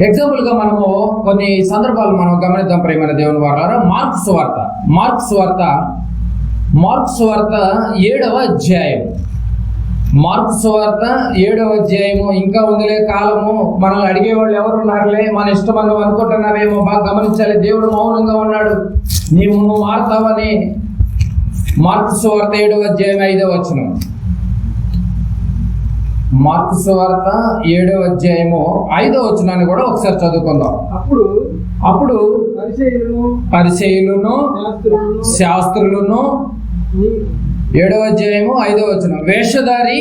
ఎగ్జాంపుల్గా మనము కొన్ని సందర్భాలు మనం గమనిద్దాం ప్రేమైన దేవుని వారు మార్క్స్ వార్త మార్క్స్ వార్త మార్క్స్ వార్త ఏడవ అధ్యాయం మార్క్స్ వార్త ఏడవ అధ్యాయము. ఇంకా ఉందిలే కాలము. మనల్ని అడిగేవాళ్ళు ఎవరు ఉన్నారులే? మన ఇష్టం అని అనుకుంటున్నారేమో బాగా గమనించాలి. దేవుడు మౌనంగా ఉన్నాడు. నీవు నువ్వు మారుతావని మార్క్స్ వార్త ఏడవ అధ్యాయం ఐదవ వచ్చినాం మార్క్స్ వార్త ఏడవ అధ్యాయము ఐదవ వచనాన్ని కూడా ఒకసారి చదువుకుందాం. అప్పుడు అప్పుడు పరిచయులను శాస్త్రులను ఏడవ అధ్యాయము ఐదవ వచనం. వేషధారి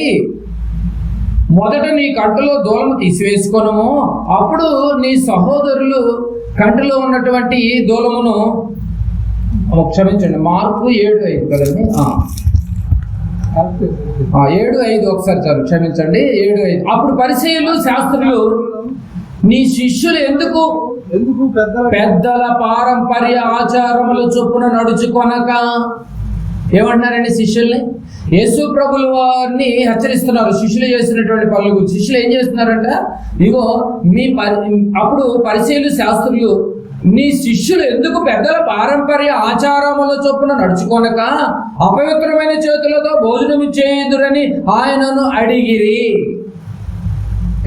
మొదట నీ కంటిలో దూలము తీసివేసుకొనము అప్పుడు నీ సహోదరులు కంటిలో ఉన్నటువంటి దూలమును క్షమించండి మార్పు ఏడు ఐదు కదండి? ఏడు ఐదు ఒకసారి చాలు క్షమించండి. ఏడు ఐదు. అప్పుడు పరిచయులు శాస్త్రులు నీ శిష్యులు ఎందుకు? ఎందుకు పెద్దల పారంపర్య ఆచారముల చొప్పున నడుచుకొనక ఏమంటున్నారండి శిష్యుల్ని? యేసు ప్రభుల వారిని హెచ్చరిస్తున్నారు. శిష్యులు చేసినటువంటి పనుల శిష్యులు ఏం చేస్తున్నారంట? ఇగో మీ పరి అప్పుడు పరిచయలు శాస్త్రులు నీ శిష్యులు ఎందుకు పెద్దల పారంపర్య ఆచారముల చొప్పున నడుచుకొనక అపవిత్రమైన చేతులతో భోజనం చేయుదురని ఆయనను అడిగిరి.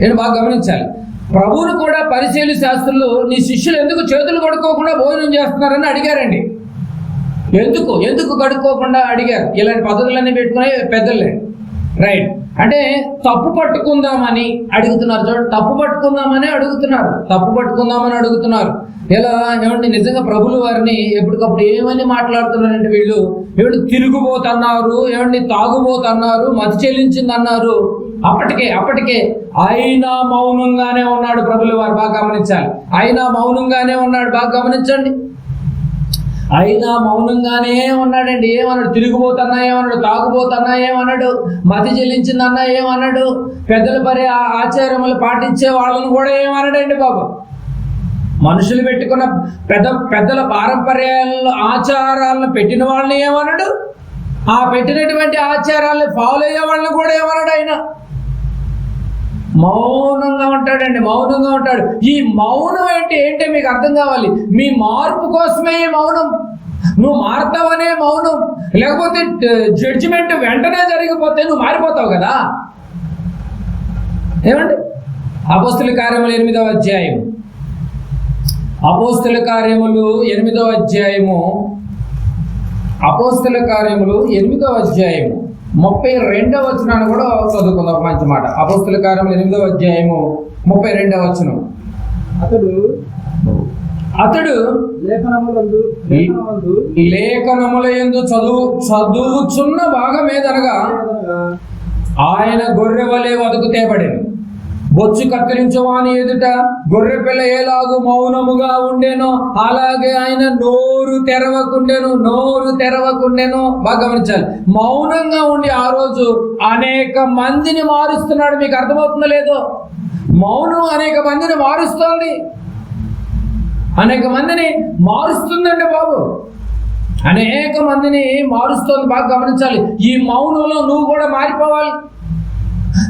నేను బాగా గమనించాలి. ప్రభువును కూడా పరిశీలి శాస్త్రులు నీ శిష్యులు ఎందుకు చేతులు కడుక్కోకుండా భోజనం చేస్తున్నారని అడిగారండి. ఎందుకు? ఎందుకు కడుక్కోకుండా అడిగారు? ఇలాంటి పద్ధతులన్నీ పెట్టుకునే పెద్దలే. రైట్. అంటే తప్పు పట్టుకుందామని అడుగుతున్నారు చూడండి తప్పు పట్టుకుందామని అడుగుతున్నారు. తప్పు పట్టుకుందామని అడుగుతున్నారు. ఇలా ఏమండి నిజంగా ప్రభులు వారిని ఎప్పటికప్పుడు ఏమని మాట్లాడుతున్నారంటే వీళ్ళు? ఏమిటి తిరుగుబోతున్నారు ఏమండి తాగుబోతున్నారు మతి చెల్లించిందన్నారు. అప్పటికే అప్పటికే అయినా మౌనంగానే ఉన్నాడు ప్రభులు వారు. బాగా గమనించాలి. అయినా మౌనంగానే ఉన్నాడు. బాగా గమనించండి. అయినా మౌనంగానే ఉన్నాడండి. ఏమన్నాడు? తిరిగిపోతున్నా ఏమన్నాడు? తాగుపోతున్నా ఏమన్నాడు? మతి చెల్లించిందన్నా ఏమన్నాడు? పెద్దలు పరి ఆచారములు పాటించే వాళ్ళని కూడా ఏమన్నాడండి బాబు? మనుషులు పెట్టుకున్న పెద్ద పెద్దల పారంపర్యాలను ఆచారాలను పెట్టిన వాళ్ళని ఏమన్నాడు? ఆ పెట్టినటువంటి ఆచారాలను ఫాలో అయ్యే వాళ్ళని కూడా ఏమన్నాడు ఆయన? మౌనంగా ఉంటాడండి మౌనంగా ఉంటాడు. ఈ మౌనం అంటే ఏంటో మీకు అర్థం కావాలి? మీ మార్పు కోసమే ఈ మౌనం. నువ్వు మారుతావనే మౌనం. లేకపోతే జడ్జిమెంట్ వెంటనే జరిగిపోతే నువ్వు మారిపోతావు కదా. ఏమండి? అపోస్తుల కార్యములు ఎనిమిదవ అధ్యాయం అపోస్తుల కార్యములు ఎనిమిదవ అధ్యాయము. అపోస్తుల కార్యములు ఎనిమిదవ అధ్యాయము. ముప్పై రెండవ వచనాన్ని కూడా చదువుకుందాం మంచి మాట. అపోస్తుల కార్యములు ఎనిమిదవ అధ్యాయము ముప్పై రెండవ వచనం. అతడు అతడు లేఖనముల యందు చదువు చదువుచున్న భాగమేదనగా అనగా ఆయన గొర్రె వలె వదుకు తేబడెను బొచ్చు కత్తిరించవాని ఎదుట గొర్రె పిల్ల ఏలాగు మౌనముగా ఉండేనో అలాగే ఆయన నోరు తెరవకుండెను నోరు తెరవకుండెను. బాగా గమనించాలి. మౌనంగా ఉండి ఆ రోజు అనేక మందిని మారుస్తున్నాడు. మీకు అర్థమవుతుందో లేదో? మౌనం అనేక మందిని మారుస్తోంది. అనేక మందిని మారుస్తుందండి బాబు. అనేక మందిని మారుస్తోంది. బాగా గమనించాలి. ఈ మౌనంలో నువ్వు కూడా మారిపోవాలి.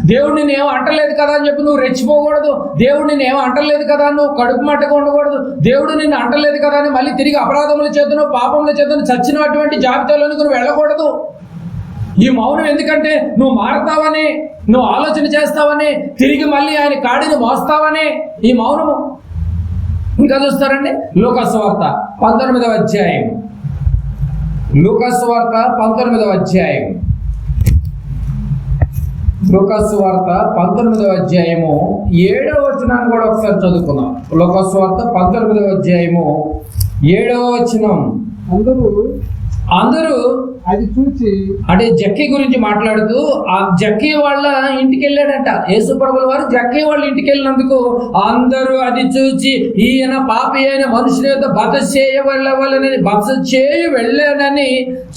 దేవుడు నేను అంటలేదు కదా అని చెప్పి నువ్వు రెచ్చిపోకూడదు. దేవుడు నేను అంటలేదు కదా నువ్వు కడుపు మట్టగా ఉండకూడదు దేవుడు నిన్ను అంటలేదు కదా అని మళ్ళీ తిరిగి అపరాధముల చేతను పాపముల చేతను చచ్చినటువంటి జాబితాలోనికి నువ్వు వెళ్ళకూడదు. ఈ మౌనం ఎందుకంటే నువ్వు మారతావని నువ్వు ఆలోచన చేస్తావని తిరిగి మళ్ళీ ఆయన కాడిని మోస్తావని ఈ మౌనము. ఇంకా చూస్తారండి లూకస్ వార్త పంతొమ్మిదవ అధ్యాయం. లోకస్వార్త పంతొమ్మిదవ అధ్యాయం. లూకస్ వార్త పంతొమ్మిదవ అధ్యాయము. ఏడవ వచనాన్ని కూడా ఒకసారి చదువుకుందాం. లూకస్ వార్త పంతొమ్మిదవ అధ్యాయము. ఏడవ వచనం. అందరూ అందరూ అది చూచి అంటే జక్కీ గురించి మాట్లాడుతూ ఆ జక్కీ వాళ్ళ ఇంటికి వెళ్ళాడంట యేసుప్రభుల వారు జక్కీ వాళ్ళ ఇంటికి వెళ్ళినందుకు అందరూ అది చూచి ఈయన పాపి అయిన మనుషుల యొక్క బత చేయ వెళ్ళవలని బత చేయి వెళ్ళాడని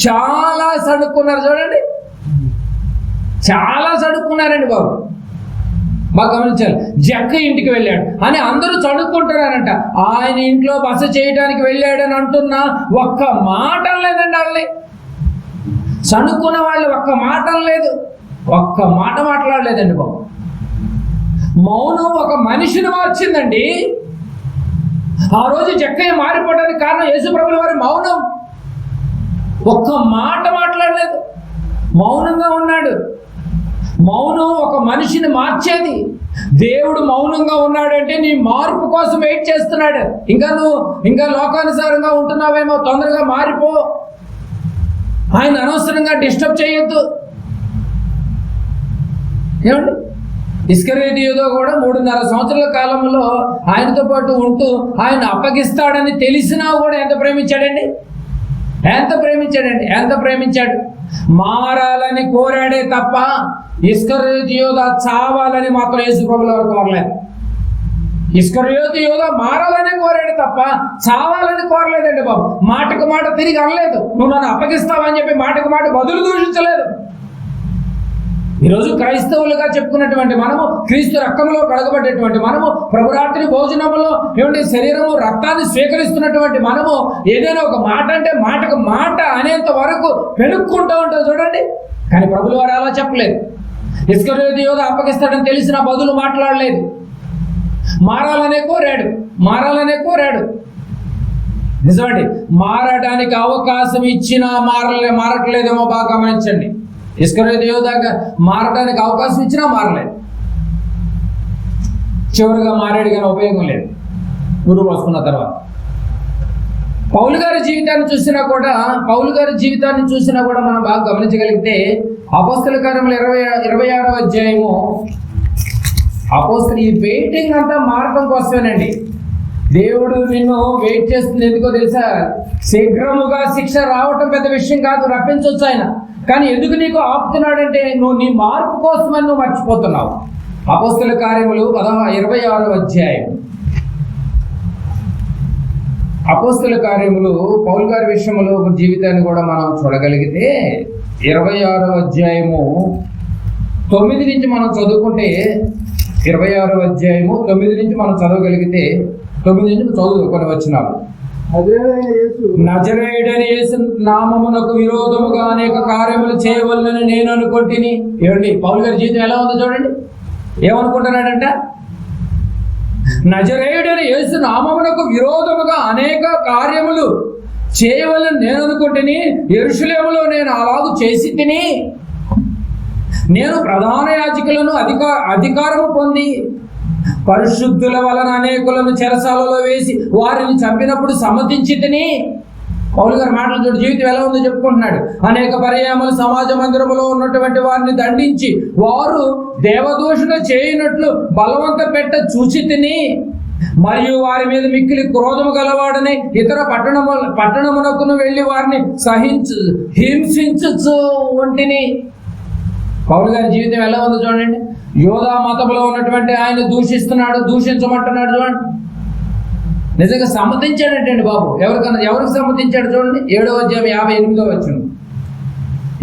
చాలా సడుక్కున్నారు చూడండి. చాలా చదువుకున్నారండి బాబు. బాగా గమనించాలి. జక్క ఇంటికి వెళ్ళాడు. అని అందరూ చదువుకుంటున్నారంట. ఆయన ఇంట్లో బస చేయడానికి వెళ్ళాడని అంటున్నా ఒక్క మాట లేదండి వాళ్ళని చనుక్కున్న వాళ్ళు ఒక్క మాట లేదు. ఒక్క మాట మాట్లాడలేదండి బాబు. మౌనం ఒక మనిషిని మార్చిందండి. ఆ రోజు జక్కయ్య మారిపోవడానికి కారణం యేసుప్రభుల వారి మౌనం. ఒక్క మాట మాట్లాడలేదు. మౌనంగా ఉన్నాడు. మౌనం ఒక మనిషిని మార్చేది. దేవుడు మౌనంగా ఉన్నాడంటే నీ మార్పు కోసం వెయిట్ చేస్తున్నాడు. ఇంకా నువ్వు ఇంకా లోకానుసారంగా ఉంటున్నావేమో తొందరగా మారిపో. ఆయన అనవసరంగా డిస్టర్బ్ చేయొద్దు. ఏమండి? ఇస్కరేటియోదో కూడా మూడున్నర సంవత్సరాల కాలంలో ఆయనతో పాటు ఉంటూ ఆయన అప్పగిస్తాడని తెలిసినా కూడా ఎంత ప్రేమించాడండి? ఎంత ప్రేమించాడండి? ఎంత ప్రేమించాడు? మారాలని కోరాడే తప్ప ఇస్కరేతి యోధ చావాలని మాత్రం యేసుప్రభుల వారు కోరలేదు. ఇస్కరియోతి యోధ మారాలని కోరాడు తప్ప చావాలని కోరలేదండి బాబు. మాటకు మాట తిరిగి అనలేదు. నువ్వు నన్ను అప్పగిస్తావని చెప్పి మాటకు మాట బదులు దూషించలేదు. ఈరోజు క్రైస్తవులుగా చెప్పుకున్నటువంటి మనము క్రీస్తు రక్తంలో కడగబడ్డటువంటి మనము ప్రభురాత్రి భోజనంలో ఏమంటే శరీరము రక్తాన్ని స్వీకరిస్తున్నటువంటి మనము ఏదైనా ఒక మాట అంటే మాటకు మాట అనేంత వరకు పెనుక్కుంటూ ఉంటాం చూడండి. కానీ ప్రభులు వారు అలా చెప్పలేదు. ఇస్కరేది యోధ అప్పగిస్తాడని తెలిసిన బదులు మాట్లాడలేదు. మారాలనే కోరాడు మారాలనే కోరాడు. నిజమండి మారడానికి అవకాశం ఇచ్చినా మారలే మారట్లేదేమో బాగా గమనించండి. ఇస్కరేది యోధాగా మారడానికి అవకాశం ఇచ్చినా మారలేదు. చివరిగా మారాడు కానీ ఉపయోగం లేదు. గురువు వస్తున్న తర్వాత. పౌలు గారి జీవితాన్ని చూసినా కూడా పౌలు గారి జీవితాన్ని చూసినా కూడా మనం బాగా గమనించగలిగితే అపోస్తల కాలంలో ఇరవై ఇరవై ఆరవ అధ్యాయము అపోస్తలు ఈ వెయిటింగ్ అంతా మార్గం కోసమేనండి. దేవుడు నిన్ను వెయిట్ చేస్తుంది. ఎందుకో తెలుసా? శీఘ్రముగా శిక్ష రావటం పెద్ద విషయం కాదు రప్పించవచ్చు ఆయన. కానీ ఎందుకు నీకు ఆపుతున్నాడంటే నువ్వు నీ మార్పు కోసమని నువ్వు మర్చిపోతున్నావు. అపస్తుల కార్యములు పదహ ఇరవై ఆరో అధ్యాయం. అపోస్తుల కార్యములు పౌల్ గారి విషయంలో జీవితాన్ని కూడా మనం చూడగలిగితే ఇరవై ఆరో అధ్యాయము తొమ్మిది నుంచి మనం చదువుకుంటే ఇరవై ఆరో అధ్యాయము తొమ్మిది నుంచి మనం చదవగలిగితే తొమ్మిది నుంచి చదువు కొన్ని వచ్చినాము నజరేయుడని యేసు నామమునకు విరోధముగా అనేక కార్యములు చేయవలనని నేను అనుకుంటుని. ఏమండి పౌల్ గారి జీవితం ఎలా ఉందో చూడండి. ఏమనుకుంటున్నాడంట? నజరేయుడని యేసు నామమునకు విరోధముగా అనేక కార్యములు చేయవలని నేను అనుకుంటుని ఎరుషులేములో నేను అలాగు చేసి తిని నేను ప్రధాన యాజకులను అధిక అధికారము పొంది పరిశుద్ధుల వలన అనేకులను చెరసాలలో వేసి వారిని చంపినప్పుడు సమ్మతించి తిని పౌలు గారి మాటలు చూడు జీవితం ఎలా ఉందో చెప్పుకుంటున్నాడు. అనేక పర్యాయములు సమాజ మందిరములో ఉన్నటువంటి వారిని దండించి వారు దేవదూషణ చేయనట్లు బలవంత పెట్ట చూచి తిని మరియు వారి మీద మిక్కిలి క్రోధము గలవాడని ఇతర పట్టణము పట్టణమునకును వెళ్ళి వారిని సహించు హింసించు వంటిని పౌలు గారి జీవితం ఎలా ఉందో చూడండి. యోధా మతంలో ఉన్నటువంటి ఆయన దూషిస్తున్నాడు దూషించమంటున్నాడు చూడండి. నిజంగా సమ్మతించాడంటండి బాబు? ఎవరికన్నా ఎవరికి సమ్మతించాడు చూడండి? ఏడో అధ్యాయం యాభై ఎనిమిదో వచ్చిన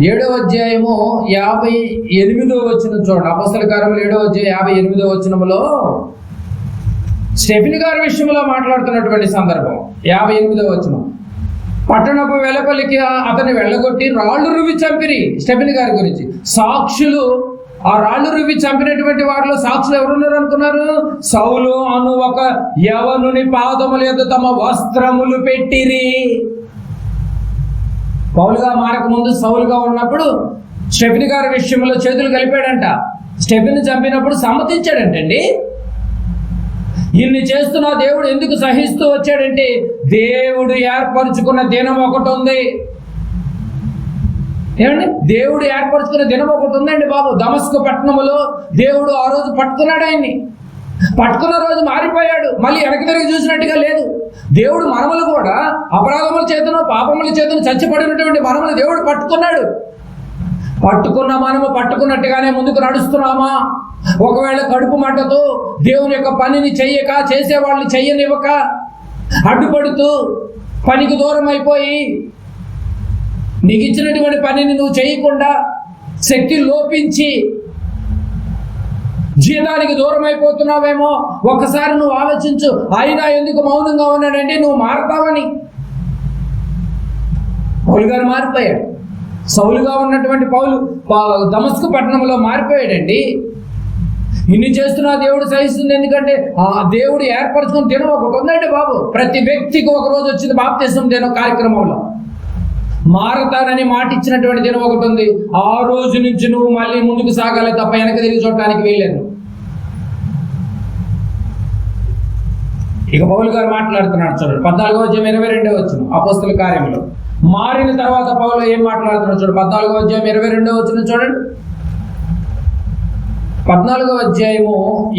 ఏడో అధ్యాయము యాభై ఎనిమిదో వచ్చిన చూడండి. అపస్తల కార్యములు ఏడో అధ్యాయం యాభై ఎనిమిదో వచ్చినములో స్టెఫిన్ గారి విషయంలో మాట్లాడుతున్నటువంటి సందర్భం. యాభై ఎనిమిదో వచ్చిన పట్టణపు వెలపలికి అతన్ని వెళ్ళగొట్టి రాళ్ళు రువి చంపిరి స్టెఫిన్ గారి గురించి. సాక్షులు ఆ రాళ్ళు రువి చంపినటువంటి వారిలో సాక్షులు ఎవరున్నారు అనుకున్నారు? సౌలు అను ఒక యవనుని పాదముల యొక్క తమ వస్త్రములు పెట్టిరి. పౌలుగా మారక ముందు సౌలుగా ఉన్నప్పుడు స్టెఫిన్ గారి విషయంలో చేతులు కలిపాడంట. స్టెఫిన్ చంపినప్పుడు సమ్మతించాడంటండి. ఇన్ని చేస్తున్న దేవుడు ఎందుకు సహిస్తూ వచ్చాడంటే దేవుడు ఏర్పరచుకున్న దినం ఒకటి ఉంది. ఏమండి? దేవుడు ఏర్పరచుకున్న దినం ఒకటి ఉందండి బాబు. దమస్కు పట్టణములో దేవుడు ఆ రోజు పట్టుకున్నాడు ఆయన్ని. పట్టుకున్న రోజు మారిపోయాడు. మళ్ళీ వెనక తిరిగి చూసినట్టుగా లేదు. దేవుడు మనములు కూడా అపరాధముల చేతను పాపముల చేతను చచ్చిపడినటువంటి మనములు దేవుడు పట్టుకున్నాడు. పట్టుకున్న మనము పట్టుకున్నట్టుగానే ముందుకు నడుస్తున్నామా? ఒకవేళ కడుపు మంటతో దేవుని యొక్క పనిని చెయ్యక చేసేవాళ్ళని చెయ్యనివ్వక అడ్డుపడుతూ పనికి దూరం అయిపోయి నీకు ఇచ్చినటువంటి పనిని నువ్వు చేయకుండా శక్తి లోపించి జీతానికి దూరం అయిపోతున్నావేమో ఒకసారి నువ్వు ఆలోచించు అయినా ఎందుకు మౌనంగా ఉన్నాడంటే నువ్వు మారతావని. పౌలు గారు మారిపోయాడు. సౌలుగా ఉన్నటువంటి పౌలు దమస్కు పట్టణంలో మారిపోయాడండి. ఇన్ని చేస్తున్నా దేవుడు సహిస్తుంది ఎందుకంటే ఆ దేవుడు ఏర్పరచుకుని తిన ఒకటి ఉందండి బాబు. ప్రతి వ్యక్తికి ఒక రోజు వచ్చింది బాప్తీసం తిన కార్యక్రమంలో. మారతానని మాట ఇచ్చినటువంటి దినం ఒకటి ఉంది. ఆ రోజు నుంచి నువ్వు మళ్ళీ ముందుకు సాగాలి తప్ప వెనక తిరిగి చూడటానికి వీల్లేదు. ఇక పౌలు గారు మాట్లాడుతున్నాడు చూడండి. పద్నాలుగో అధ్యాయం ఇరవై రెండో వచ్చిన అపోస్తుల కార్యంలో మారిన తర్వాత పౌలు ఏం మాట్లాడుతున్నాడు చూడండి. పద్నాలుగో అధ్యాయం ఇరవై రెండో వచ్చిన చూడండి. పద్నాలుగో అధ్యాయము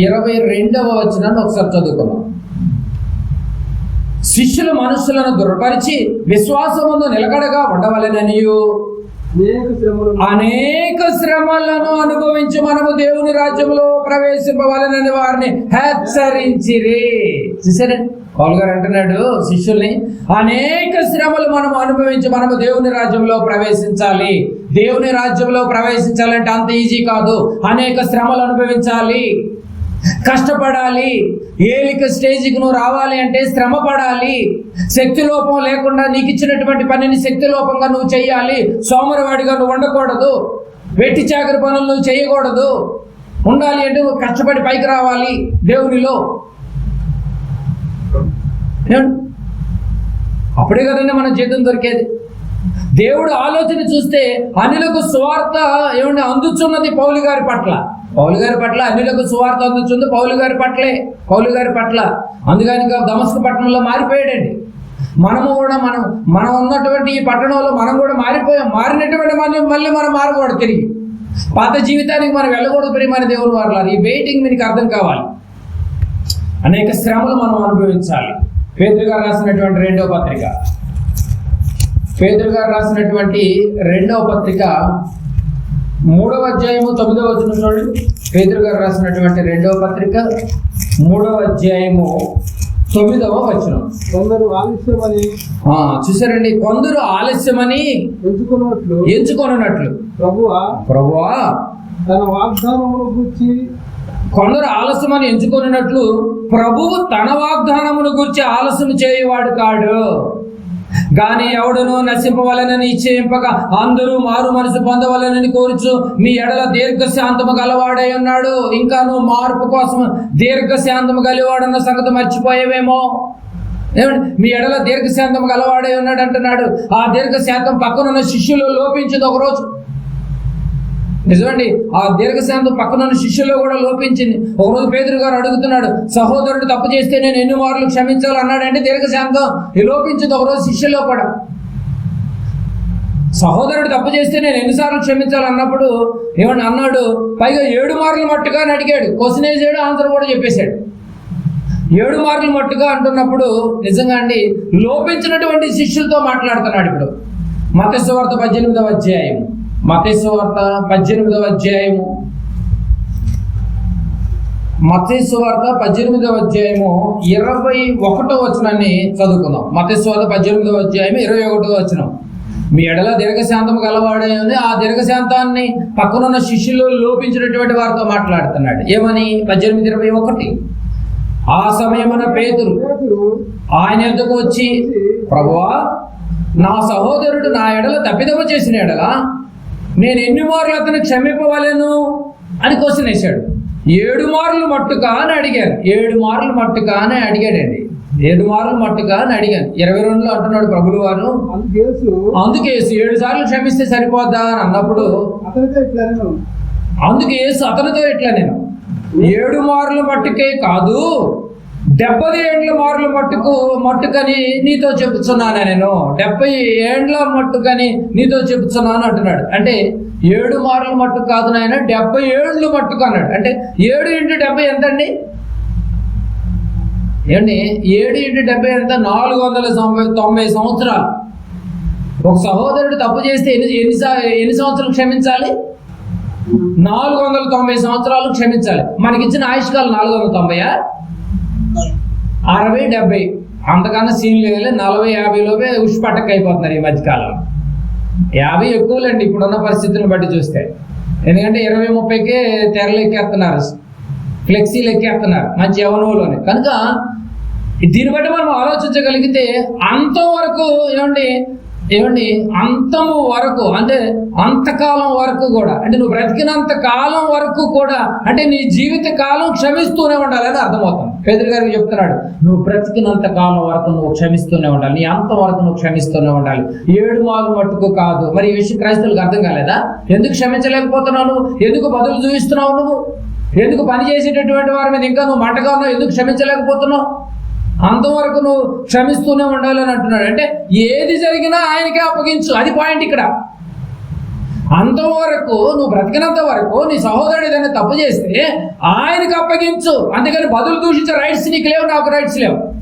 ఇరవై రెండవ వచ్చిన ఒకసారి చదువుకున్నాం శిష్యులు మనుషులను దుర్పరిచి విశ్వాసముందు నిలకడగా ఉండవలెననియు. అనేక శ్రమలు అనేక శ్రమలను అనుభవించి మనము దేవుని రాజ్యంలో ప్రవేశింపవలనని వారిని హెచ్చరించిరి. చూసారా పౌల్ గారు అంటున్నాడు శిష్యుల్ని అనేక శ్రమలు మనము అనుభవించి మనము దేవుని రాజ్యంలో ప్రవేశించాలి. దేవుని రాజ్యంలో ప్రవేశించాలంటే అంత ఈజీ కాదు. అనేక శ్రమలు అనుభవించాలి. కష్టపడాలి. ఏలిక స్టేజ్కి నువ్వు రావాలి అంటే శ్రమ పడాలి శక్తి లోపం లేకుండా నీకు ఇచ్చినటువంటి పనిని శక్తి లోపంగా నువ్వు చేయాలి. సోమరవాడిగా నువ్వు ఉండకూడదు. వెట్టి చాకరి పనులు నువ్వు చేయకూడదు. ఉండాలి అంటే నువ్వు కష్టపడి పైకి రావాలి దేవునిలో. అప్పుడే కదండి మన జీతం దొరికేది. దేవుడు ఆలోచన చూస్తే అనిలకు స్వార్థ ఏమంటే అందుచున్నది పౌలి గారి పట్ల. పౌలు గారి పట్ల అన్నిలకు సువార్త అందుతుంది పౌలు గారి పట్లే పౌలు గారి పట్ల. అందుకని దమస్క పట్టణంలో మారిపోయాడండి. మనము కూడా మనం మనం ఉన్నటువంటి ఈ పట్టణంలో మనం కూడా మారిపోయాం. మారినటువంటి మనం మళ్ళీ మనం మారకూడదు తిరిగి. పాత జీవితానికి మనం వెళ్ళకూడదు ప్రియమైన దేవుడు వారు ఈ వెయిటింగ్ మీకు అర్థం కావాలి. అనేక శ్రమలు మనం అనుభవించాలి. పేదరు గారు రాసినటువంటి రెండవ పత్రిక. పేదరు గారు రాసినటువంటి రెండవ పత్రిక మూడవ అధ్యాయము తొమ్మిదవ వచనం చూడండి. పేదరు గారు రాసినటువంటి రెండవ పత్రిక మూడవ అధ్యాయము తొమ్మిదవ వచనం. కొందరు ఆలస్యమని చూసారండి? కొందరు ఆలస్యమని ఎంచుకున్నట్లు ఎంచుకొనున్నట్లు. ప్రభువా ప్రభువా తన వాగ్దానమును గురించి కొందరు ఆలస్యమని ఎంచుకున్నట్లు ప్రభువు తన వాగ్దానమును గురించి ఆలస్యం చేయవాడు కాడు. గాని ఎవడును నశింపవలనని ఇచ్చేయింపక అందరూ మారు మనసు పొందవలనని కోరుచు మీ ఎడల దీర్ఘశాంతము గలవాడై ఉన్నాడు. ఇంకా నువ్వు మార్పు కోసం దీర్ఘశాంతము గలవాడన్న సంగతి మర్చిపోయేవేమో? ఏమండి? మీ ఎడల దీర్ఘశాంతం గలవాడై ఉన్నాడు అంటున్నాడు ఆ దీర్ఘశాంతం పక్కనున్న శిష్యులు లోపించింది ఒకరోజు. నిజమండి ఆ దీర్ఘశాంతం పక్కనున్న శిష్యుల్లో కూడా లోపించింది. ఒకరోజు పేదరు గారు అడుగుతున్నాడు సహోదరుడు తప్పు చేస్తే నేను ఎన్ని మార్లు క్షమించాలి అన్నాడంటే దీర్ఘశాంతం. లోపించింది ఒకరోజు శిష్యుల్లో కూడా. సహోదరుడు తప్పు చేస్తే నేను ఎన్నిసార్లు క్షమించాలి అన్నప్పుడు ఏమని అన్నాడు పైగా ఏడు మార్లు మట్టుగా అని అడిగాడు. క్వశ్చన్ వేసాడు ఆన్సర్ కూడా చెప్పేశాడు. ఏడు మార్లు మట్టుగా అంటున్నప్పుడు నిజంగా అండి లోపించినటువంటి శిష్యులతో మాట్లాడుతున్నాడు ఇప్పుడు. మతస్వార్త పద్దెనిమిదవ అధ్యాయం మతస్వార్త పద్దెనిమిదవ అధ్యాయము. మతేశ్వార్త పద్దెనిమిదవ అధ్యాయము ఇరవై ఒకటో వచనాన్ని చదువుకుందాం. మతేశ్వార్త పద్దెనిమిదవ అధ్యాయం ఇరవై ఒకటో వచనం. మీ ఎడల దీర్ఘశాంతం గలవాడే ఉంది. ఆ దీర్ఘశాంతాన్ని పక్కనున్న శిష్యులు లోపించినటువంటి వారితో మాట్లాడుతున్నాడు. ఏమని? పద్దెనిమిది ఇరవై ఒకటి. ఆ సమయమున పేతురు ఆయన ఎందుకు వచ్చి ప్రభువా నా సహోదరుడు నా ఎడల తప్పిదమ చేసిన ఎడల నేను ఎన్ని మార్లు అతను క్షమింపవలేను అని క్వశ్చన్ వేశాడు. ఏడు మార్లు మట్టుగా అని అడిగాను. ఏడు మార్లు మట్టుగా అని అడిగాడండి. ఏడు మార్లు మట్టుగా అని అడిగాను. ఇరవై రెండులో అంటున్నాడు ప్రభులు వారు. అందుకేసు అందుకే ఏడు సార్లు క్షమిస్తే సరిపోద్దా అని అన్నప్పుడు అతనితో ఇట్లా నేను. అందుకే యేసు అతనితో ఇట్లా నేను. ఏడు మార్లు మట్టుకే కాదు. డెబ్బై ఏండ్ల మార్లు మట్టుకు మట్టుకని నీతో చెబుతున్నాను నేను? డెబ్బై ఏండ్ల మట్టుకని నీతో చెప్తున్నాను అంటున్నాడు. అంటే ఏడు మార్లు మట్టుకు కాదు నాయన డెబ్బై ఏళ్ళు మట్టుకు అన్నాడు. అంటే ఏడు ఇంటూ డెబ్బై ఎంత అండి ఏమండి? ఏడు ఇంటూ డెబ్బై ఎంత? నాలుగు వందల తొంభై తొంభై సంవత్సరాలు. ఒక సహోదరుడు తప్పు చేస్తే ఎన్ని ఎన్ని సా- ఎన్ని సంవత్సరాలు క్షమించాలి? నాలుగు వందల తొంభై సంవత్సరాలు క్షమించాలి. మనకిచ్చిన ఆయుష్కాలం నాలుగు వందల తొంభైయా? అరవై డెబ్బై. అంతకన్నా సీన్ లేదు నలభై యాభైలోపే ఉష్పటక్ అయిపోతున్నారు ఈ మధ్యకాలంలో. యాభై ఎక్కువలండి ఇప్పుడున్న పరిస్థితులను బట్టి చూస్తే. ఎందుకంటే ఇరవై ముప్పైకే తెరలు ఎక్కేస్తున్నారు. ఫ్లెక్సీలు ఎక్కేస్తున్నారు మంచి యవనంలోనే కనుక దీన్ని బట్టి మనం ఆలోచించగలిగితే అంతవరకు ఏమండి ఏమండి? అంతము వరకు అంటే అంతకాలం వరకు కూడా అంటే నువ్వు బ్రతికినంత కాలం వరకు కూడా అంటే నీ జీవిత కాలం క్షమిస్తూనే ఉండాలని అర్థమవుతుంది. పేదరి గారికి చెప్తున్నాడు నువ్వు బ్రతికినంత కాలం వరకు నువ్వు క్షమిస్తూనే ఉండాలి నీ అంత వరకు నువ్వు క్షమిస్తూనే ఉండాలి. ఏడు మాలు మట్టుకు కాదు. మరి ఈ విషయం క్రైస్తవులకు అర్థం కాలేదా? ఎందుకు క్షమించలేకపోతున్నావు నువ్వు? ఎందుకు బదులు చూపిస్తున్నావు నువ్వు? ఎందుకు పని చేసేటటువంటి వారి మీద ఇంకా నువ్వు మంటగా ఉన్నావు? ఎందుకు క్షమించలేకపోతున్నావు? అంతవరకు నువ్వు క్షమిస్తూనే ఉండాలని అంటున్నాడు. అంటే ఏది జరిగినా ఆయనకే అప్పగించు. అది పాయింట్ ఇక్కడ. అంతవరకు నువ్వు బ్రతికినంత వరకు నీ సహోదరుడు ఏదైనా తప్పు చేస్తే ఆయనకి అప్పగించు. అందుకని బదులు దూషించే రైట్స్ నీకు లేవు నాకు రైట్స్ లేవు.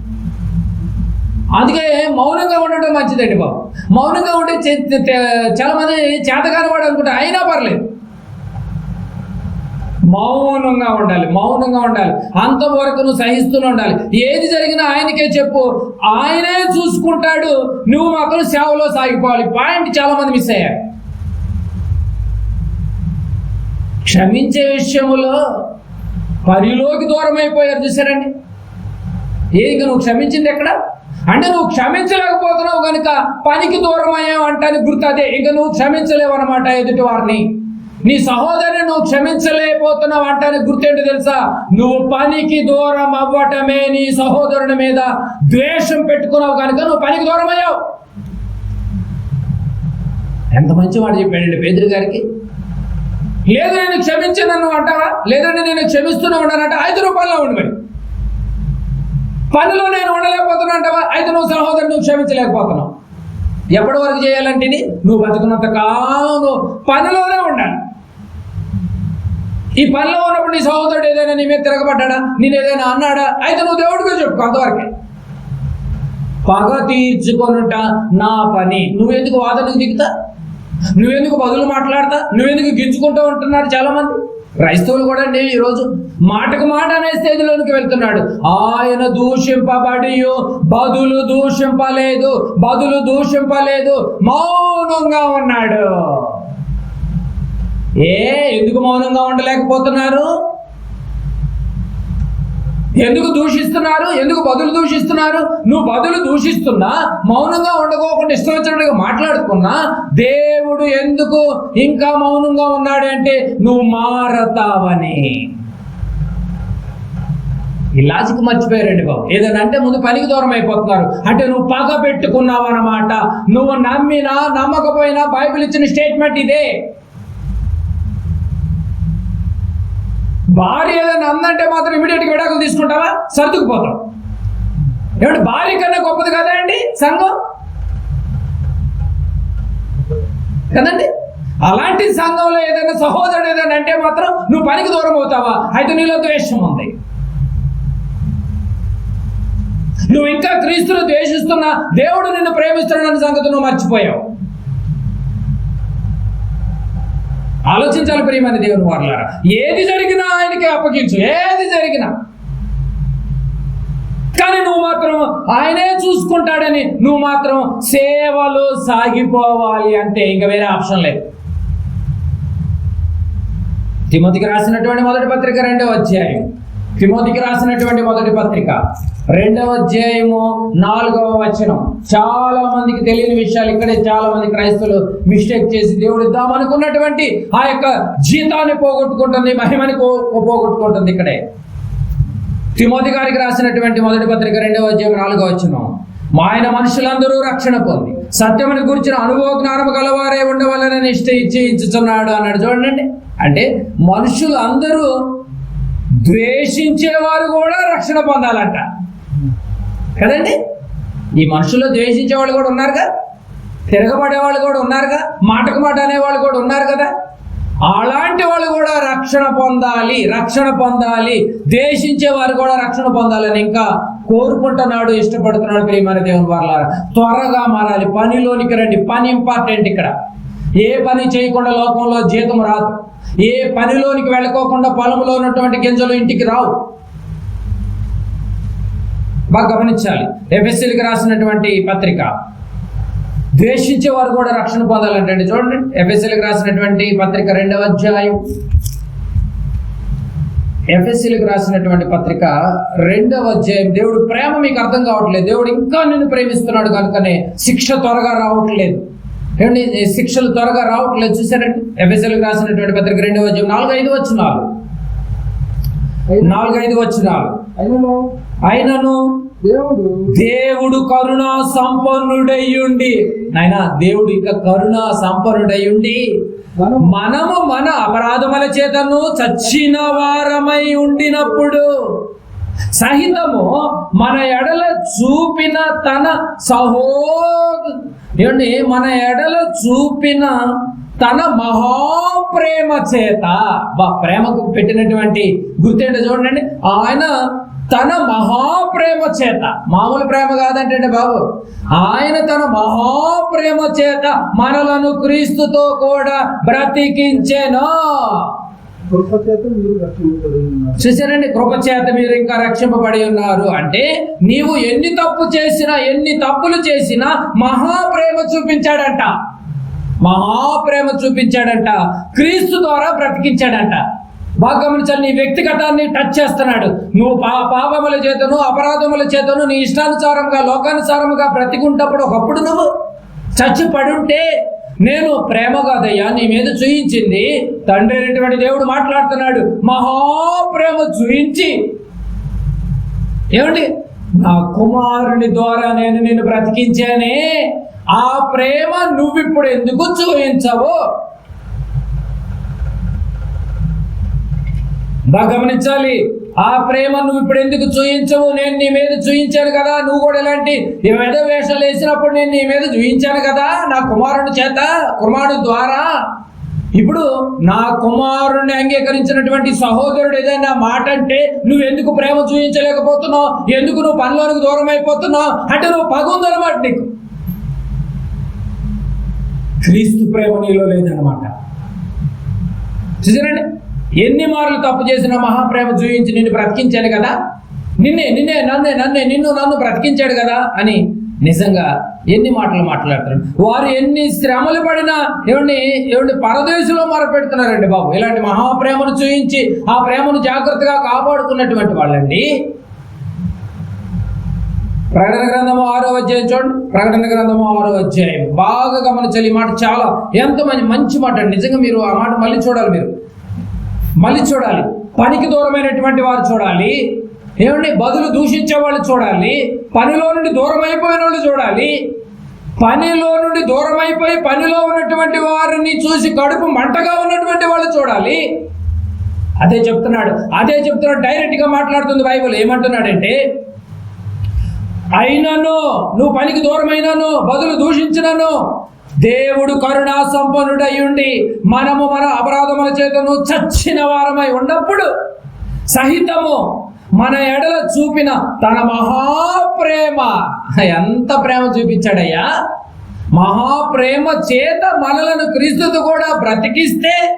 అందుకే మౌనంగా ఉండడం మంచిదండి బాబు. మౌనంగా ఉంటే చే- చాలా మంది చేతగాని వాడు అనుకుంటే అయినా పర్లేదు. మౌనంగా ఉండాలి మౌనంగా ఉండాలి. అంతవరకు నువ్వు సహిస్తూనే ఉండాలి. ఏది జరిగినా ఆయనకే చెప్పు. ఆయనే చూసుకుంటాడు. నువ్వు మాత్రం సేవలో సాగిపోవాలి. పాయింట్ చాలా మంది మిస్ అయ్యారు. క్షమించే విషయంలో పరిలోకి దూరం అయిపోయారు చూసారండి ఏ ఇక నువ్వు క్షమించింది ఎక్కడ? అంటే నువ్వు క్షమించలేకపోతున్నావు కనుక పనికి దూరం అయ్యావు అంటే గుర్తు అదే. ఇక నువ్వు క్షమించలేవు అనమాట ఎదుటి వారిని. నీ సహోదరిని నువ్వు క్షమించలేకపోతున్నావు అంటానికి గుర్తేంటి తెలుసా? నువ్వు పనికి దూరం అవ్వటమే నీ సహోదరుని మీద ద్వేషం పెట్టుకున్నావు కనుక నువ్వు పనికి దూరం అయ్యావు. ఎంత మంచి వాడు చెప్పాడండి పేదరి గారికి? లేదు నేను క్షమించను నువ్వు అంటావా? లేదంటే నేను క్షమిస్తూనే ఉన్నానంటే ఐదు రూపాయల్లో ఉండి మరి. పనిలో నేను ఉండలేకపోతున్నా అంటావా? అయితే నువ్వు సహోదరు నువ్వు క్షమించలేకపోతున్నావు. ఎప్పటి వరకు చేయాలంటే నువ్వు బతుకున్నంత కాలం నువ్వు పనిలోనే ఉండాలి. ఈ పనిలో ఉన్నప్పుడు నీ సహోదరుడు ఏదైనా నీ మీద తిరగబడ్డా నేను ఏదైనా అన్నాడా? అయితే నువ్వు దేవుడికే చెప్పు అంతవరకే పగ తీర్చుకొనుట నా పని. నువ్వెందుకు వాదనకు దిగుతా? నువ్వెందుకు బదులు మాట్లాడతా? నువ్వెందుకు గింజుకుంటూ ఉంటున్నారు చాలా మంది క్రైస్తవులు కూడా అండి ఈరోజు మాటకు మాట అనే స్థితిలోనికి వెళ్తున్నాడు. ఆయన దూషింపబడి బదులు దూషింపలేదు బదులు దూషింపలేదు మౌనంగా ఉన్నాడు. ఏ ఎందుకు మౌనంగా ఉండలేకపోతున్నారు? ఎందుకు దూషిస్తున్నారు? ఎందుకు బదులు దూషిస్తున్నారు? నువ్వు బదులు దూషిస్తున్నా మౌనంగా ఉండకోకుండా ఇష్టం వచ్చినట్టుగా మాట్లాడుకున్నా దేవుడు ఎందుకు ఇంకా మౌనంగా ఉన్నాడు అంటే నువ్వు మారతావని. ఈ లాజిక్ మర్చిపోయారండి బాబు. ఏదైనా అంటే ముందు పనికి దూరం అయిపోతున్నారు. అంటే నువ్వు పగ పెట్టుకున్నావు అన్నమాట నువ్వు నమ్మినా నమ్మకపోయినా బైబిల్ ఇచ్చిన స్టేట్మెంట్ ఇదే. భార్య ఏదైనా అందంటే మాత్రం ఇమీడియట్గా విడాకులు తీసుకుంటావా? సర్దుకుపోతాం ఏమంటే భార్య కన్నా గొప్పది కదా అండి సంఘం? కదండి? అలాంటి సంఘంలో ఏదైనా సహోదరుడు ఏదైనా అంటే మాత్రం నువ్వు పనికి దూరం అవుతావా? అయితే నీలో ద్వేషం ఉంది. నువ్వు ఇంకా క్రీస్తును ద్వేషిస్తున్నా దేవుడు నిన్ను ప్రేమిస్తున్నాడన్న సంగతి నువ్వు మర్చిపోయావు. ఆలోచించాలి ప్రియమైన దేవుని వారులారా. ఏది జరిగినా ఆయనకి అప్పగించు. ఏది జరిగినా. కానీ నువ్వు మాత్రం ఆయనే చూసుకుంటాడని నువ్వు మాత్రం సేవలు సాగిపోవాలి అంటే ఇంకా వేరే ఆప్షన్ లేదు. తిమోతికి రాసినటువంటి మొదటి పత్రిక రెండో అధ్యాయం. తిమోతికి రాసినటువంటి మొదటి పత్రిక. రెండవ అధ్యాయము నాలుగవ వచనం. చాలా మందికి తెలియని విషయాలు ఇక్కడే చాలా మంది క్రైస్తవులు మిస్టేక్ చేసి దేవుడు ఇద్దామనుకున్నటువంటి ఆ యొక్క జీతాన్ని పోగొట్టుకుంటుంది మహిమని పో- పోగొట్టుకుంటుంది ఇక్కడే. తిమోతి గారికి రాసినటువంటి మొదటి పత్రిక రెండవ అధ్యాయం నాలుగవ వచనం. మా ఆయన మనుషులందరూ రక్షణ పొంది సత్యముని గురించిన అనుభవ జ్ఞానము గలవారే ఉండవాలని నిష్ట ఇచ్చి అన్నాడు. చూడండి. అంటే మనుషులు అందరూ ద్వేషించేవారు కూడా రక్షణ పొందాలంట. కదండి? ఈ మనుషుల్లో ద్వేషించే వాళ్ళు కూడా ఉన్నారుగా? తిరగబడే వాళ్ళు కూడా ఉన్నారుగా? మాటకు మాట అనేవాళ్ళు కూడా ఉన్నారు కదా? అలాంటి వాళ్ళు కూడా రక్షణ పొందాలి రక్షణ పొందాలి. ద్వేషించే వారు కూడా రక్షణ పొందాలని ఇంకా కోరుకుంటున్నాడు ఇష్టపడుతున్నాడు ప్రియమైన దేవుని వాళ్ళారా త్వరగా మారాలి. పనిలోనికి రండి. పని ఇంపార్టెంట్ ఇక్కడ. ఏ పని చేయకుండా లోకంలో జీతం రాదు. ఏ పనిలోనికి వెళ్ళకోకుండా పొలంలో ఉన్నటువంటి గింజలు ఇంటికి రావు. బాగా గమనించాలి. ఎఫ్ఎస్సీలకు రాసినటువంటి పత్రిక. ద్వేషించే వారు కూడా రక్షణ పొందాలంటే చూడండి ఎఫ్ఎస్ఎల్కి రాసినటువంటి పత్రిక రెండవ అధ్యాయం. ఎఫ్ఎస్సీలకు రాసినటువంటి పత్రిక రెండవ అధ్యాయం. దేవుడు ప్రేమ మీకు అర్థం కావట్లేదు. దేవుడు ఇంకా నిన్ను ప్రేమిస్తున్నాడు కనుకనే శిక్ష త్వరగా రావట్లేదు. ఏమండి శిక్షలు త్వరగా రావట్లేదు చూసారండి ఎఫ్ఎస్సీలకు రాసినటువంటి పత్రిక రెండవ అధ్యాయం. నాలుగు ఐదు వచ్చినాలు నాలుగు ఐదు వచ్చినాలు అయినను దేవుడు దేవుడు కరుణా సంపన్నుడయ్యుండి. నాయన దేవుడు ఇక కరుణా సంపన్నుడయ్యుండి. మనం మనము మన అపరాధముల చేతను చచ్చిన వారమై ఉండినప్పుడు సహితము మన ఎడల చూపిన తన సహోద ఏమండి? మన ఎడల చూపిన తన మహాప్రేమ చేత బా ప్రేమకు పెట్టినటువంటి గుర్తేంటో చూడండి. ఆయన తన మహాప్రేమ చేత మామూలు ప్రేమ కాదంటే బాబు. ఆయన తన మహాప్రేమ చేత మనలను క్రీస్తుతో కూడా బ్రతికించెను. చూసారండి కృపచేత మీరు ఇంకా రక్షింపబడి ఉన్నారు. అంటే నీవు ఎన్ని తప్పు చేసినా ఎన్ని తప్పులు చేసినా మహాప్రేమ చూపించాడంట. మహాప్రేమ చూపించాడంట. క్రీస్తు ద్వారా బ్రతికించాడంట. బాగా గమనించాలి నీ వ్యక్తిగతాన్ని టచ్ చేస్తున్నాడు. నువ్వు పా పాపముల చేతను అపరాధముల చేతను నీ ఇష్టానుసారంగా లోకానుసారముగా బ్రతికుంటప్పుడు ఒకప్పుడు నువ్వు చచ్చి పడుంటే నేను ప్రేమ కాదయ్యా నీ మీద చూయించింది. తండ్రి అయినటువంటి దేవుడు మాట్లాడుతున్నాడు మహాప్రేమ చూయించి. ఏమండి? నా కుమారుని ద్వారా నేను నిన్ను బ్రతికించానే ఆ ప్రేమ నువ్విప్పుడు ఎందుకు చూపించవు బాగా గమనించాలి. ఆ ప్రేమ నువ్వు ఇప్పుడు ఎందుకు చూయించవు నేను నీ మీద చూయించాను కదా. నువ్వు కూడా ఇలాంటి వేషాలు వేసినప్పుడు నేను నీ మీద చూయించాను కదా. నా కుమారుని చేత కుమారుడు ద్వారా. ఇప్పుడు నా కుమారుడిని అంగీకరించినటువంటి సహోదరుడు ఏదైనా మాట అంటే నువ్వు ఎందుకు ప్రేమ చూపించలేకపోతున్నావు ఎందుకు నువ్వు పనిలోనికి దూరం అయిపోతున్నావు? అంటే నువ్వు పగుందనమాట నీకు. క్రీస్తు ప్రేమ నీలో లేదనమాట చూసారండి ఎన్ని మార్లు తప్పు చేసిన మహాప్రేమ చూయించి నిన్ను బ్రతికించాడు కదా? నిన్నే నిన్నే నన్నే నన్నే నిన్ను నన్ను బ్రతికించాడు కదా? అని నిజంగా ఎన్ని మాటలు మాట్లాడుతారు వారు ఎన్ని శ్రమలు పడినా ఏమండి ఏమండి పరదేశంలో మొరపెడుతున్నారండి బాబు. ఇలాంటి మహాప్రేమను చూయించి ఆ ప్రేమను జాగ్రత్తగా కాపాడుకున్నటువంటి వాళ్ళండి. ప్రకటన గ్రంథము ఆరో అధ్యాయం చూడండి. ప్రకటన గ్రంథము ఆరో అధ్యాయం. బాగా గమనించాలి. ఈ మాట చాలా ఎంత మంచి మంచి మాట అండి. నిజంగా మీరు ఆ మాట మళ్ళీ చూడాలి మీరు. మళ్ళీ చూడాలి. పనికి దూరమైనటువంటి వారు చూడాలి. ఏమండి? బదులు దూషించే వాళ్ళు చూడాలి. పనిలో నుండి దూరం అయిపోయిన వాళ్ళు చూడాలి. పనిలో నుండి దూరం అయిపోయి పనిలో ఉన్నటువంటి వారిని చూసి కడుపు మంటగా ఉన్నటువంటి వాళ్ళు చూడాలి. అదే చెప్తున్నాడు. అదే చెప్తున్నాడు. డైరెక్ట్గా మాట్లాడుతుంది బైబుల్. ఏమంటున్నాడంటే అయినను నువ్వు పనికి దూరమైనను బదులు దూషించినను దేవుడు కరుణా సంపన్నుడై ఉండి మనము మన అపరాధముల చేతను చచ్చిన వారమై ఉన్నప్పుడు సహితము మన ఎడల చూపిన తన మహాప్రేమ. ఎంత ప్రేమ చూపించాడయ్యా? మహాప్రేమ చేత మనలను క్రీస్తుతో కూడా బ్రతికిస్తే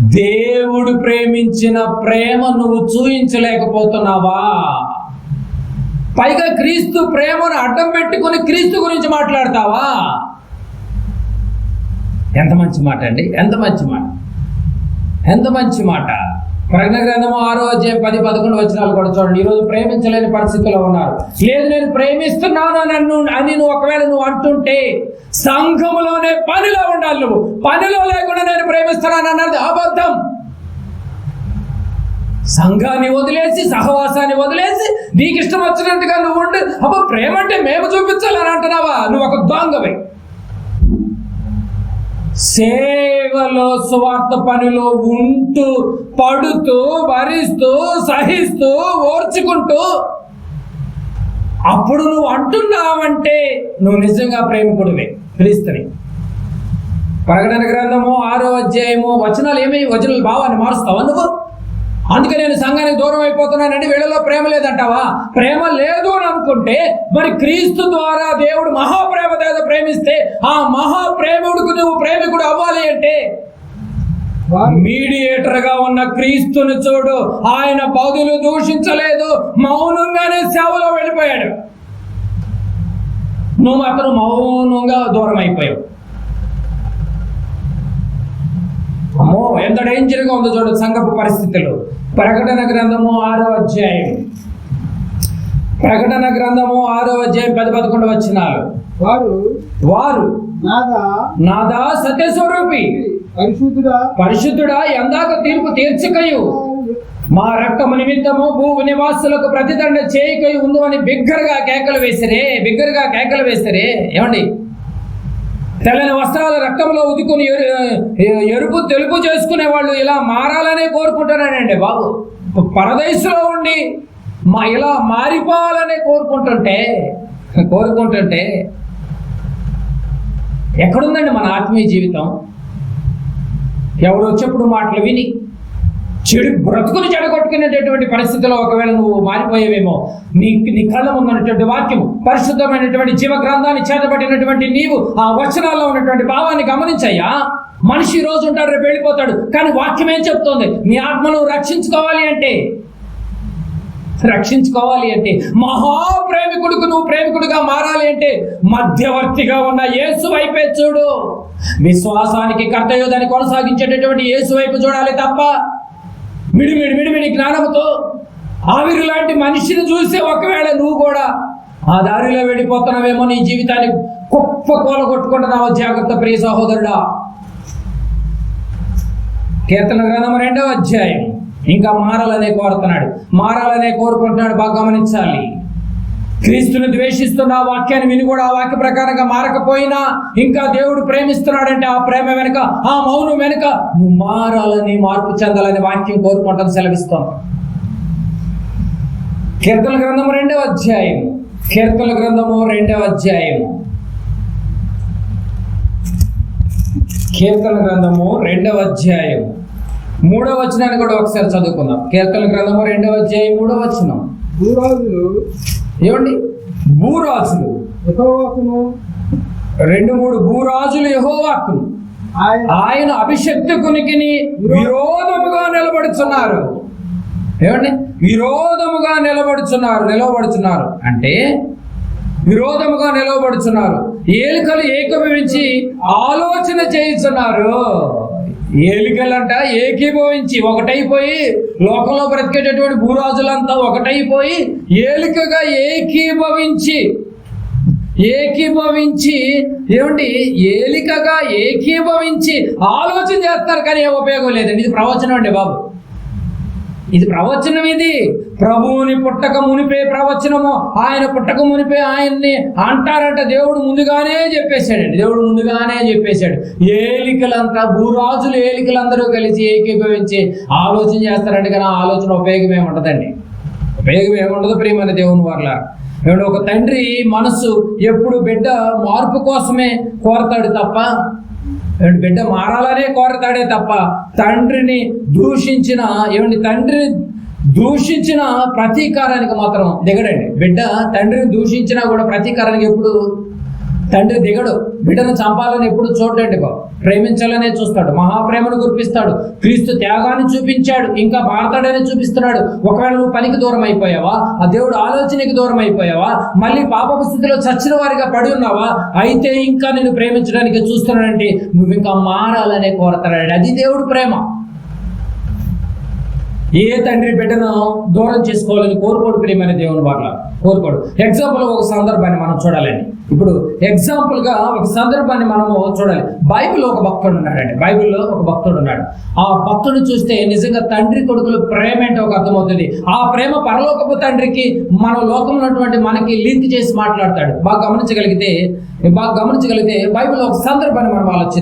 దేవుడు ప్రేమించిన ప్రేమ నువ్వు చూయించలేకపోతున్నావా? పైగా క్రీస్తు ప్రేమను అడ్డం పెట్టుకుని క్రీస్తు గురించి మాట్లాడతావా? ఎంత మంచి మాట అండి? ఎంత మంచి మాట? ఎంత మంచి మాట? ప్రజ్ఞ గ్రంథము ఆరో అధ్యాయం పది పదకొండు వచ్చినాలు కూడా చూడండి. ఈరోజు ప్రేమించలేని పరిస్థితిలో ఉన్నారు. లేదు నేను ప్రేమిస్తున్నాను నన్ను అని నువ్వు ఒకవేళ నువ్వు అంటుంటే సంఘములోనే పనిలో ఉండాలి నువ్వు. పనిలో లేకుండా నేను ప్రేమిస్తున్నాను అన్నది అబద్ధం. సంఘాన్ని వదిలేసి సహవాసాన్ని వదిలేసి నీకు ఇష్టం వచ్చినట్టుగా నువ్వు ఉండి. అబ్బా ప్రేమ అంటే మేము చూపించాలని అంటున్నావా? నువ్వు ఒక దొంగవై. సేవలో స్వార్థ పనిలో ఉంటూ పడుతూ భరిస్తూ సహిస్తూ ఓర్చుకుంటూ అప్పుడు నువ్వు అంటున్నావంటే నువ్వు నిజంగా ప్రేమికుడివే క్రీస్తుని. ప్రకటన గ్రంథము ఆరో అధ్యాయము వచనాలు ఏమి వచనాలు భావాన్ని మారుస్తావా నువ్వు? అందుకే నేను సంఘానికి దూరం అయిపోతున్నానండి వీళ్ళలో ప్రేమ లేదంటావా? ప్రేమ లేదు అని అనుకుంటే మరి క్రీస్తు ద్వారా దేవుడు మహాప్రేమ దేవత ప్రేమిస్తే ఆ మహాప్రేముడికి నువ్వు ప్రేమికుడు అవ్వాలి అంటే మీడియేటర్గా ఉన్న క్రీస్తుని చూడు ఆయన బదులు దూషించలేదు మౌనంగానే సేవలో వెళ్ళిపోయాడు. నువ్వు మాత్రం మౌనంగా దూరం అయిపోయావు. అమ్మో ఎంత డేంజర్గా ఉందో చూడు సంఘపు పరిస్థితులు. ప్రకటన గ్రంథము ఆరో అధ్యాయం. ప్రకటన గ్రంథము ఆరో అధ్యాయం పది పదకొండు వచ్చినారు వారు వారు నాదా నాదా సత్యస్వరూపి. పరిశుద్ధుడా? పరిశుద్ధుడా ఎందాక తీర్పు తీర్చకయు. మా రక్తము నిమిత్తము భూ నివాసులకు ప్రతిదండ చేయకై ఉందు అని బిగ్గరగా కేకలు వేసిరే బిగ్గరగా కేకలు వేసిరే. ఏమండి? తెల్లని వస్త్రాలు రక్తంలో ఉదుకుని ఎరు- ఎరుపు తెలుపు చేసుకునే వాళ్ళు ఇలా మారాలనే కోరుకుంటున్నానండి బాబు. పరదేశంలో ఉండి మా ఇలా మారిపోవాలనే కోరుకుంటుంటే కోరుకుంటుంటే ఎక్కడుందండి మన ఆత్మీయ జీవితం? ఎవరు వచ్చేప్పుడు మాటలు విని చెడు బ్రతుకుని చెడగొట్టుకునేటటువంటి పరిస్థితిలో ఒకవేళ నువ్వు మారిపోయేవేమో నీ నీ కళ్ళ ఉన్నటువంటి వాక్యం పరిశుద్ధమైనటువంటి జీవ గ్రంథాన్ని చేతబట్టినటువంటి నీవు ఆ వచనాల్లో ఉన్నటువంటి భావాన్ని గమనించయ్యా. మనిషి రోజు ఉంటాడు రేపు వెళ్ళిపోతాడు కానీ వాక్యం ఏం చెప్తోంది? నీ ఆత్మను రక్షించుకోవాలి అంటే రక్షించుకోవాలి అంటే మహాప్రేమికుడికి నువ్వు ప్రేమికుడిగా మారాలి అంటే మధ్యవర్తిగా ఉన్న యేసు వైపే చూడు. విశ్వాసానికి కర్తయ్యో దాన్ని కొనసాగించేటటువంటి యేసు వైపు చూడాలి తప్ప మిడిమిడి మిడిమిడి జ్ఞానంతో ఆవిరి లాంటి మనిషిని చూస్తే ఒకవేళ నువ్వు కూడా ఆ దారిలో వెళ్ళిపోతున్నావేమో నీ జీవితాన్ని కుప్ప కోల కొట్టుకుంటున్నావు జాగ్రత్త ప్రియ సహోదరుడా. కీర్తన గ్రంథం రెండవ అధ్యాయం. ఇంకా మారాలనే కోరుతున్నాడు. మారాలనే కోరుకుంటున్నాడు. బాగా గమనించాలి. క్రీస్తుని ద్వేషిస్తున్న ఆ వాక్యాన్ని విని కూడా ఆ వాక్య ప్రకారంగా మారకపోయినా ఇంకా దేవుడు ప్రేమిస్తున్నాడంటే ఆ ప్రేమ వెనుక ఆ మౌనం వెనుక నువ్వు మారాలని మార్పు చెందాలని వాక్యం కోరుకుంటాను సెలవిస్తాం కీర్తన గ్రంథము రెండవ అధ్యాయం. కీర్తన గ్రంథము రెండవ అధ్యాయం. కీర్తన గ్రంథము రెండవ అధ్యాయం. మూడవ వచనాన్ని కూడా ఒకసారి చదువుకుందాం. కీర్తన గ్రంథము రెండవ అధ్యాయం మూడవ వచనం. ఏమండి? భూరాజులు. యెహోవాకును. రెండు మూడు భూరాజులు యహోవాకును. ఆయన అభిషక్తుకునికి విరోధముగా నిలబడుచున్నారు. ఏమండి? విరోధముగా నిలబడుచున్నారు. నిలవబడుచున్నారు అంటే విరోధముగా నిలవబడుచున్నారు ఏలికలు ఏకీభవించి ఆలోచన చేయుచున్నారు. ఏలికలంట ఏకీభవించి ఒకటైపోయి లోకంలో బ్రతికేటటువంటి భూరాజులంతా ఒకటైపోయి ఏలికగా ఏకీభవించి ఏకీభవించి ఏమండి? ఏలికగా ఏకీభవించి ఆలోచన చేస్తారు కానీ ఏ ఉపయోగం లేదండి. ఇది ప్రవచనం అండి బాబు. ఇది ప్రవచనం ఇది ప్రభువుని పుట్టక మునిపే ప్రవచనము. ఆయన పుట్టక మునిపే ఆయన్ని అంటారట. దేవుడు ముందుగానే చెప్పేశాడండి. దేవుడు ముందుగానే చెప్పేశాడు. ఏలికలంతా భూరాజులు ఏలికలందరూ కలిసి ఏకీభవించి ఆలోచన చేస్తారంటే కానీ ఆ ఆలోచన ఉపయోగం ఏమి ఉపయోగం ఏముండదు ప్రియమైన దేవుని వల్ల ఒక తండ్రి మనసు ఎప్పుడు బిడ్డ మార్పు కోసమే కోరతాడు తప్ప బిడ్డ మారాలనే కోరతాడే తప్ప తండ్రిని దూషించిన ఏమండి తండ్రిని దూషించిన ప్రతీకారానికి మాత్రం దిగడండి. బిడ్డ తండ్రిని దూషించినా కూడా ప్రతీకారానికి ఎప్పుడు తండ్రి దిగడు బిడ్డను చంపాలని ఎప్పుడు చూడండి ప్రేమించాలనే చూస్తాడు మహాప్రేమను గుర్పిస్తాడు క్రీస్తు త్యాగాన్ని చూపించాడు ఇంకా మారతాడని చూపిస్తున్నాడు. ఒకవేళ నువ్వు పనికి దూరం అయిపోయావా ఆ దేవుడు ఆలోచనకి దూరం అయిపోయావా మళ్ళీ పాపపు స్థితిలో చచ్చిన వారిగా పడి ఉన్నావా అయితే ఇంకా నేను ప్రేమించడానికి చూస్తున్నాడంటే నువ్వు ఇంకా మారాలనే కోరతాడు అది దేవుడు ప్రేమ. ఏ తండ్రి బిడ్డను దూరం చేసుకోవాలని కోరుకోడు ప్రియమైన దేవుని పట్ల కోరుకోడు. ఎగ్జాంపుల్ ఒక సందర్భాన్ని మనం చూడాలండి. ఇప్పుడు ఎగ్జాంపుల్గా ఒక సందర్భాన్ని మనము చూడాలి. బైబిల్లో ఒక భక్తుడు ఉన్నాడండి. బైబిల్లో ఒక భక్తుడు ఉన్నాడు. ఆ భక్తుడు చూస్తే నిజంగా తండ్రి కొడుకులు ప్రేమ ఏంటో ఒక అర్థమవుతుంది. ఆ ప్రేమ పరలోకపు తండ్రికి మన లోకంలో ఉన్నటువంటి మనకి లింక్ చేసి మాట్లాడతాడు. బాగా గమనించగలిగితే బాగా గమనించగలిగితే బైబిల్లో ఒక సందర్భాన్ని మనం ఆలోచిద్దాం.